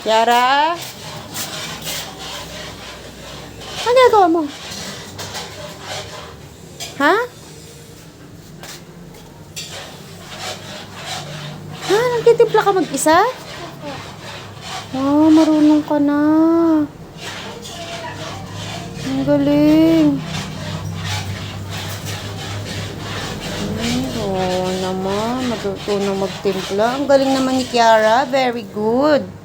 Kiara? Ano ginagawa mo? Ha? Ha? Nagtitimpla ka mag-isa? Wow, marunong ka na. Ang galing. Oo naman, matutunong magtimpla. Ang galing naman ni Kiara. Very good.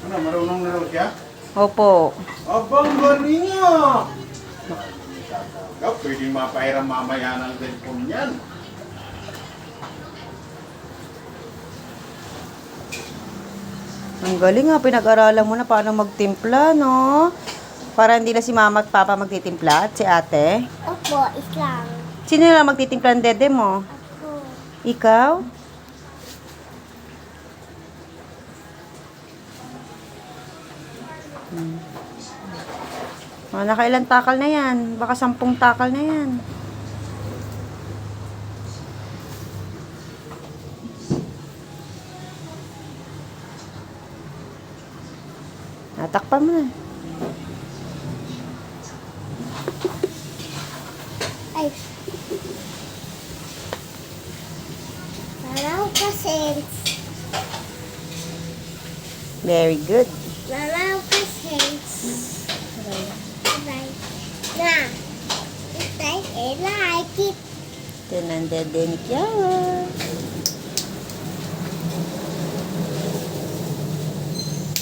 Ano, marunong na raw siya? Opo. Abang galing ah! Ikaw, pwede mapahiram mamaya ng cellphone yan. Ang galing nga, pinag-aralan mo na paano magtimpla, no? Para hindi na si mama at papa magtitimpla at si ate. Opo, islang. Sino na lang magtitimpla ng dede mo? Ako. Ikaw? Hmm. Mga nakailan takal na yan. Baka sampung takal na yan. Natakpan mo na. Ay. Lalaw presents. Very good. Lalaw presents. Bye. Na. It's like I like it. Ito na ang dede ni Kiara.